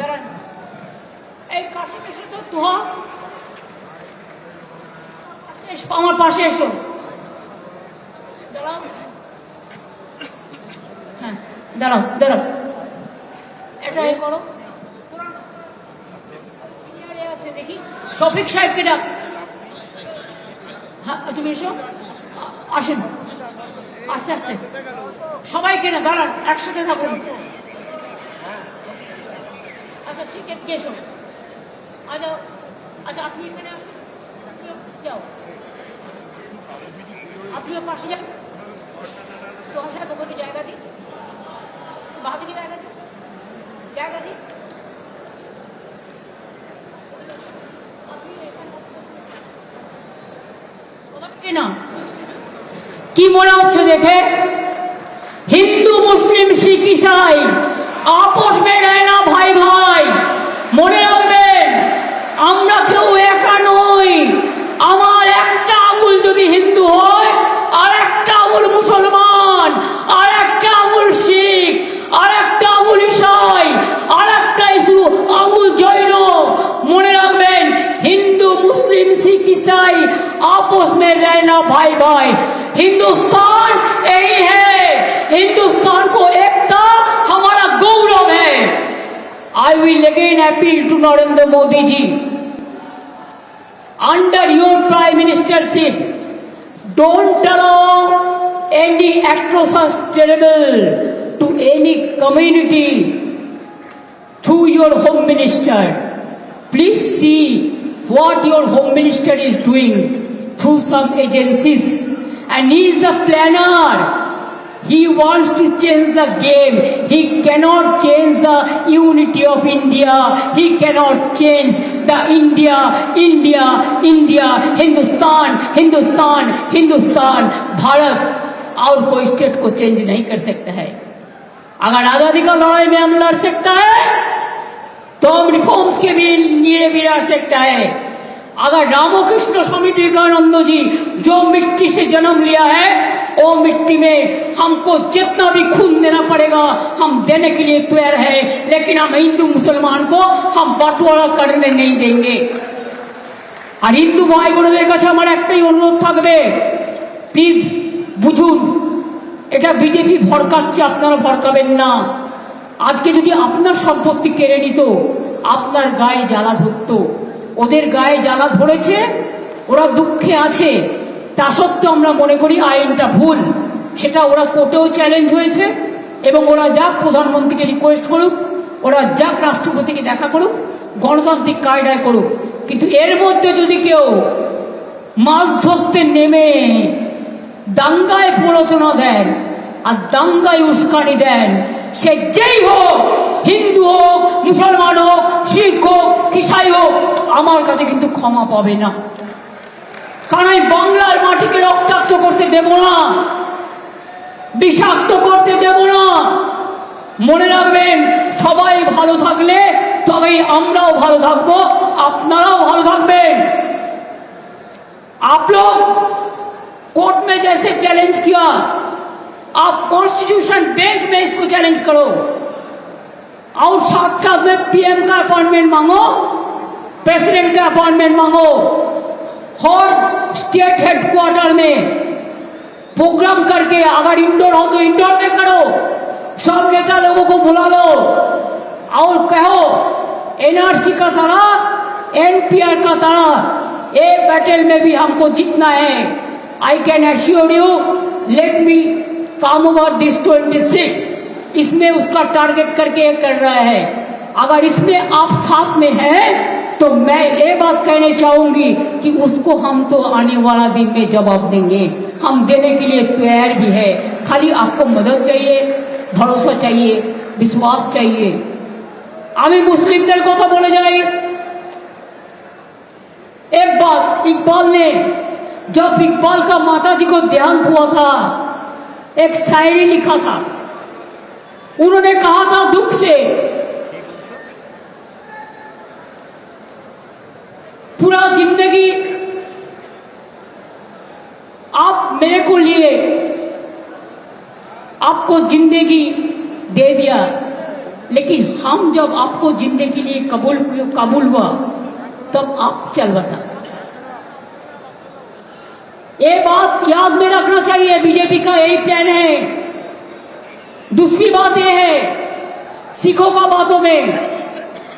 দাঁড়ান। এই কাছে এসো তো এসো, আমার পাশে এসো। দাঁড়াও। হ্যাঁ দাঁড়াও দাঁড়াও। এটা এ করো। আছে দেখি। শফিক সাহেবকে ডাক। হ্যাঁ তুমি এসো। আসুন। আস্তে আস্তে। সবাইকে না দাঁড়ান একসাথে থাকুন। আচ্ছা কে আচ্ছা আচ্ছা আপনি এখানে আসুন। যাও। আপনিও পাশে যান। জায়গা জায়গা জায়গা কি মনে হচ্ছে দেখে? হিন্দু, মুসলিম, শিখ, ইসাই, আপোষ মে I will again appeal to Narendra Modi ji. Under your prime ministership, don't allow any atrocious terrible to any community through your home minister. Please see what your home minister is doing through some agencies and he is a planner He wants to change the game. He cannot change the unity of India. He cannot change the India, India, India, Hindustan, Hindustan, Hindustan, Bharat और कोई state को change नहीं कर सकता है अगर आज़ादी का लड़ाई में हम लड़ सकता है तो हम रिफॉर्म्स के भी लिए भी लड़ सकता है अगर रामकृष्ण स्वामी विवेकानंद जी जो मिट्टी से जन्म लिया है वो मिट्टी में हमको जितना भी खून देना पड़ेगा हम देने के लिए तैयार है लेकिन हम हिंदू मुसलमान को हम बंटवारा करने नहीं देंगे আর হিন্দু ভাই বোনদের কাছে আমার একটাই অনুরোধ থাকবে প্লিজ বুঝুন এটা বিজেপি ভরকাচ্ছে আপনারা ভরকাবেন না আজকে যদি আপনার সম্পত্তি কেড়ে নিত আপনার গায়ে জ্বালা ধরতো ওদের গায়ে জ্বালা ধরেছে ওরা দুঃখে আছে তা সত্ত্বেও আমরা মনে করি আইনটা ভুল। সেটা ওরা কোর্টেও চ্যালেঞ্জ হয়েছে এবং ওরা যাক প্রধানমন্ত্রীকে রিকোয়েস্ট করুক, ওরা যাক রাষ্ট্রপতিকে দেখা করুক, গণতান্ত্রিক কায়দায় করুক। কিন্তু এর মধ্যে যদি কেউ মাছ ধরতে নেমে দাঙ্গায় প্ররোচনা দেন আর দাঙ্গায় উস্কানি দেন, সে যেই হোক, হিন্দু হোক, মুসলমান হোক, শিখ হোক কিসাই হোক, আমার কাছে কিন্তু ক্ষমা পাবে না। কারণ আমি বাংলার মাটিকে রক্তাক্ত করতে দেব না বিষাক্ত করতে দেব না মনে রাখবেন সবাই ভালো থাকলে তবেই আমরাও ভালো থাকবো আপনারাও ভালো থাকবেন आप लोग कोर्ट में जैसे चैलेंज किया आप कॉन्स्टिट्यूशन बेंच में इसको चैलेंज करो और साथ साथ में पीएम का अपॉइंटमेंट मांगो प्रेसिडेंट का अपॉइंटमेंट मांगो हर स्टेट हेडक्वार्टर में प्रोग्राम करके अगर इंडोर हो तो इंडोर में करो। सब नेता लोगों को बुला लो। और कहो, एनआरसी का तरह, एनपीआर का तरह, ए बैटल में भी हमको जीतना है। I can assure you let me come over this 26 इसमें उसका टारगेट करके कर रहा है। अगर इसमें आप साथ में हैं तो मैं ये बात कहने चाहूंगी कि उसको हम तो आने वाला दिन में जवाब देंगे हम देने के लिए तैयार भी है खाली आपको मदद चाहिए भरोसा चाहिए विश्वास चाहिए আমি মুসলিমদের কথা বলে যাই एक बात इकबाल ने जब इकबाल का माता जी को देहांत हुआ था एक शायरी लिखा था उन्होंने कहा था दुख से पूरा ज़िंदगी आप मेरे को लिए आपको ज़िंदगी दे दिया। लेकिन हम जब आपको ज़िंदगी लिए कबूल कबूल हुआ, तब आप चल बसा। ये बात याद में रखना चाहिए, बीजेपी का यही प्लान है। दूसरी बात यह है, सिखों का बातों में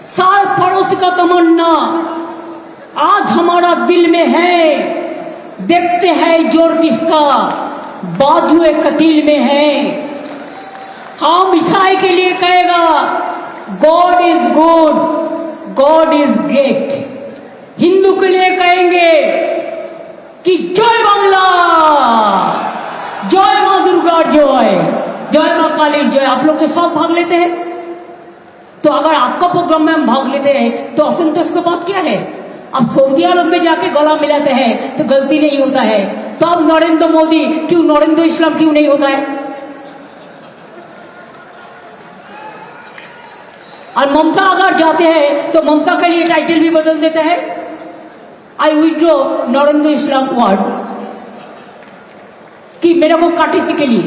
सार पड़ोस का तमन्ना। आज हमारा दिल में है। देखते हैं ज़ोर किसका। बाजू कतील में है। हम ईसाई के लिए कहेगा God is good God is great Hindu के लिए कहेंगे कि, जय बांग्ला, जय माँ दुर्गा, जय जय माँ काली, जय। आप लोग तो सब भाग लेते हैं। तो अगर आपका प्रोग्राम में हम भाग लेते हैं तो असंतोष का बात क्या है? अब सऊदी अरब में जाके गला मिलाते हैं तो गलती नहीं होता है। तो अब नरेंद्र मोदी, क्यों नरेंद्र इस्लाम क्यों नहीं होता है? और ममता अगर जाते हैं तो ममता के लिए टाइटल भी बदल देते हैं। आई विड्रो नरेंद्र इस्लाम वर्ड कि मेरे को काटिसी के लिए।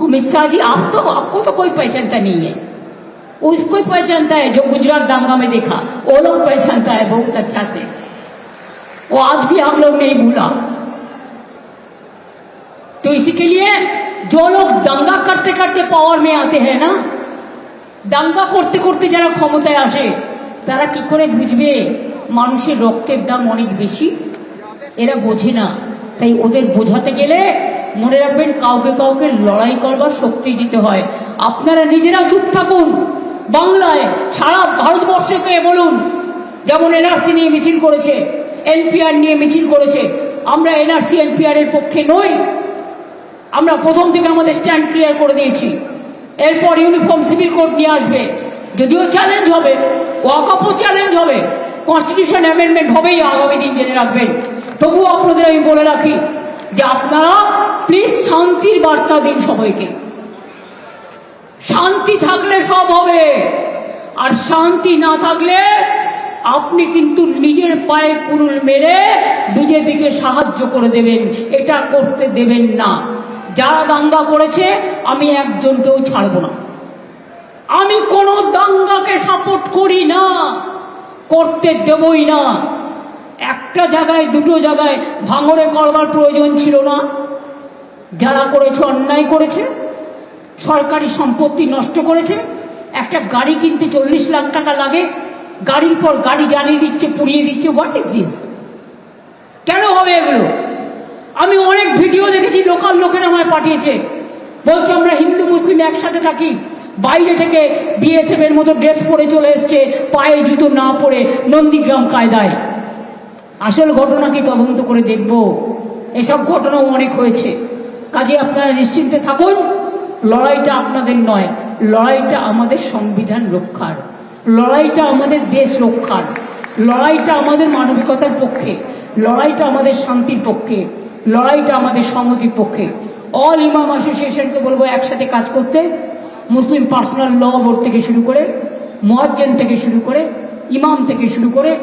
अमित शाह जी, आप तो आपको तो कोई पहचानता नहीं है। उसको ही पहचानता है जो गुजरात दांगा में देखा वो लोग पहचानता है बहुत अच्छा से वो आज भी हम लोग नहीं भूला तो इसी के लिए जो लोग दंगा करते करते पावर में आते हैं ना দাঙ্গা করতে করতে যারা ক্ষমতায় আসে তারা কি করে বুঝবে মানুষের রক্তের দাম অনেক বেশি এরা বোঝে না তাই ওদের বোঝাতে গেলে মনে রাখবেন কাউকে কাউকে লড়াই করবার শক্তি দিতে হয় আপনারা নিজেরা চুপ থাকুন বাংলায় সারা ভারতবর্ষে ভারতবর্ষকে বলুন, যেমন এনআরসি নিয়ে মিছিল করেছে, এনপিআর নিয়ে মিছিল করেছে, আমরা এনআরসি এনপিআর এর পক্ষে নই। আমরা প্রথম থেকে আমাদের স্ট্যান্ড ক্লিয়ার করে দিয়েছি। এরপর ইউনিফর্ম সিভিল কোড নিয়ে আসবে। যদিও চ্যালেঞ্জ হবে ওয়াকআপও চ্যালেঞ্জ হবে। কনস্টিটিউশন অ্যামেন্ডমেন্ট হবেই আগামী দিন জেনে রাখবেন। তবুও আপনাদের আমি বলে রাখি যে আপনারা প্লিজ শান্তির বার্তা দিন সবাইকে। শান্তি থাকলে সব হবে। আর শান্তি না থাকলে আপনি কিন্তু নিজের পায়ে কুড়ুল মেরে বিজেপিকে সাহায্য করে দেবেন। এটা করতে দেবেন না। যারা দাঙ্গা করেছে, আমি একজনকেও ছাড়ব না। আমি কোনো দাঙ্গাকে সাপোর্ট করি না, করতে দেবই না। একটা জায়গায়, দুটো জায়গায় ভাঙড়ে করবার প্রয়োজন ছিল না। যারা করেছে, অন্যায় করেছে। সরকারি সম্পত্তি নষ্ট করেছে। একটা গাড়ি কিনতে চল্লিশ লাখ টাকা লাগে। গাড়ির পর গাড়ি জ্বালিয়ে দিচ্ছে, পুড়িয়ে দিচ্ছে। হোয়াট ইজ দিস কেন হবে এগুলো? আমি অনেক ভিডিও দেখেছি, লোকাল লোকেরা আমায় পাঠিয়েছে। বলছে, আমরা হিন্দু, মুসলিম একসাথে থাকি। বাইরে থেকে বিএসএফ এর মতো ড্রেস পরে চলে এসছে, পায়ে জুতো না পরে নন্দীগ্রাম কায়দায়। আসল ঘটনা কি তদন্ত করে দেখব। এসব ঘটনাও অনেক হয়েছে। কাজে আপনারা নিশ্চিন্তে থাকুন। লড়াইটা আপনাদের নয়, লড়াইটা আমাদের সংবিধান রক্ষার। লড়াইটা আমাদের দেশ রক্ষার। লড়াইটা আমাদের মানবিকতার পক্ষে। লড়াইটা আমাদের শান্তির পক্ষে। লড়াইটা আমাদের সংহতির পক্ষে। অল ইমাম অ্যাসোসিয়েশনকে বলব একসাথে কাজ করতে মুসলিম পার্সোনাল ল বোর্ড থেকে শুরু করে মোয়াজ্জেন থেকে শুরু করে ইমাম থেকে শুরু করে,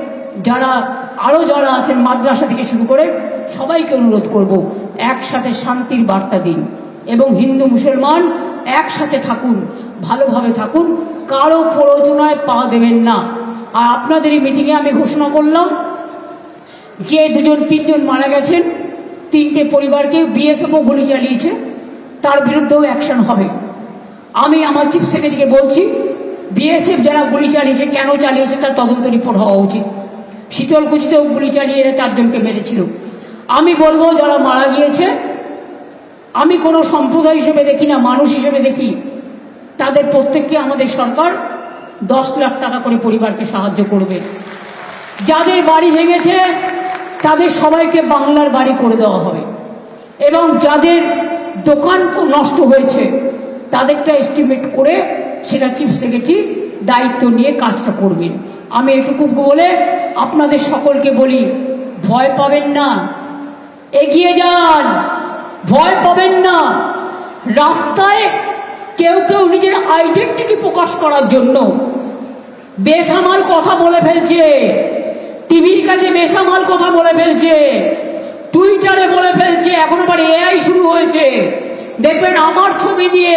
যারা আরও যারা আছেন মাদ্রাসা থেকে শুরু করে, সবাইকে অনুরোধ করব একসাথে শান্তির বার্তা দিন। এবং হিন্দু মুসলমান একসাথে থাকুন, ভালোভাবে থাকুন, কারও প্ররোচনায় পা দেবেন না। আর আপনাদের এই মিটিংয়ে আমি ঘোষণা করলাম যে দুজন, তিনজন মারা গেছেন, তিনটে পরিবারকে বিএসএফও গুলি চালিয়েছে, তার বিরুদ্ধেও অ্যাকশন হবে। আমি আমার চিফ সেক্রেটারিকে বলছি বিএসএফ যারা গুলি চালিয়েছে, কেন চালিয়েছে, তার তদন্ত রিপোর্ট হওয়া উচিত। শীতলকুচিতেও গুলি চালিয়ে এরা চারজনকে মেরেছিল। আমি বলব, যারা মারা গিয়েছে আমি কোনো সম্প্রদায় হিসেবে দেখি না, মানুষ হিসেবে দেখি। তাদের প্রত্যেককে আমাদের সরকার দশ লাখ টাকা করে পরিবারকে সাহায্য করবে। যাদের বাড়ি ভেঙেছে, তাদের সবাইকে বাংলার বাড়ি করে দেওয়া হবে। এবং যাদের দোকান নষ্ট হয়েছে, তাদেরটা এস্টিমেট করে সেটা চিফ সেক্রেটারি দায়িত্ব নিয়ে কাজটা করবেন। আমি এটুকু বলে আপনাদের সকলকে বলি, ভয় পাবেন না। এগিয়ে যান! ভয় পাবেন না। রাস্তায় কেউ কেউ নিজের আইডেন্টিটি প্রকাশ করার জন্য বেসামাল কথা বলে ফেলছে। টিভির কাছে বেসামাল কথা বলে ফেলছে। টুইটারে বলে ফেলছে, এখন আবার এআই শুরু হয়েছে। দেখবেন আমার ছবি দিয়ে,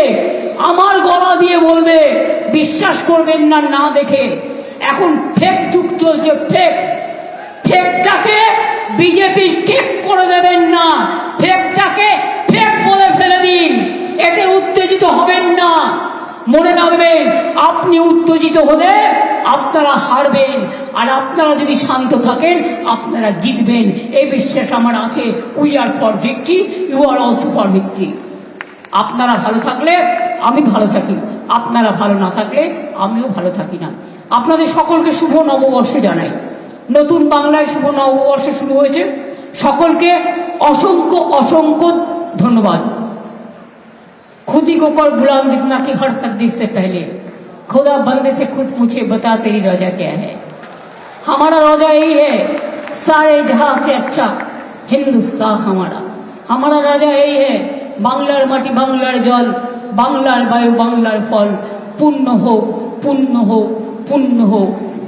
আমার গলা দিয়ে বলবে, বিশ্বাস করবেন না না দেখে। এখন ফেক যুগ চলছে ফেক ফেকটাকে বিজেপি কেক করে দেবেন না। ফেকটাকে ফেক বলে ফেলে দিন। এতে উত্তেজিত হবেন না। মনে রাখবেন, আপনি উত্তেজিত হলে আপনারা হারবেন, আর আপনারা যদি শান্ত থাকেন, আপনারা জিতবেন। এই বিশ্বাস আমার আছে। We are for victory you are also for victory আপনারা ভালো থাকলে আমি ভালো থাকি। আপনারা ভালো না থাকলে আমিও ভালো থাকি না। আপনাদের সকলকে শুভ নববর্ষ জানাই। নতুন বাংলায় শুভ নববর্ষ শুরু হয়েছে। সকলকে অসংখ্য অসংখ্য ধন্যবাদ खुदी को पर गुलाम दिखना कि हर तकदीर से पहले खुदा बंदे से खुद पूछे बता तेरी रजा क्या है हमारा रोजा यही है सारे जहां से अच्छा हिंदुस्तान हमारा हमारा राजा यही है বাংলার মাটি বাংলার জল বাংলার বায়ু বাংলার ফল পুণ্য হোক पुण्य हो पुण्य हो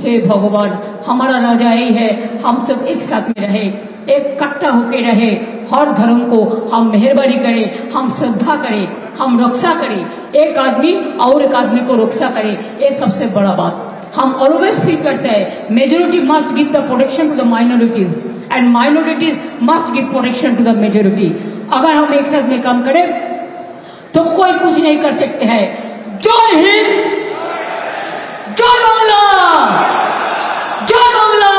हे भगवान, हमारा राजा यही है, हम सब एक साथ में रहे, एक कट्टा होके रहे, हर धर्म को हम मेहरबानी करें, हम श्रद्धा करें, हम रक्षा करें, एक आदमी और एक आदमी को रक्षा करे, ये सबसे बड़ा बात। हम ऑलवेज फील करते हैं majority must give the protection to the minorities and minorities must give protection to the majority अगर हम एक साथ में काम करें तो कोई कुछ नहीं कर सकते हैं। जय हिंद! জয় বাংলা জয় বাংলা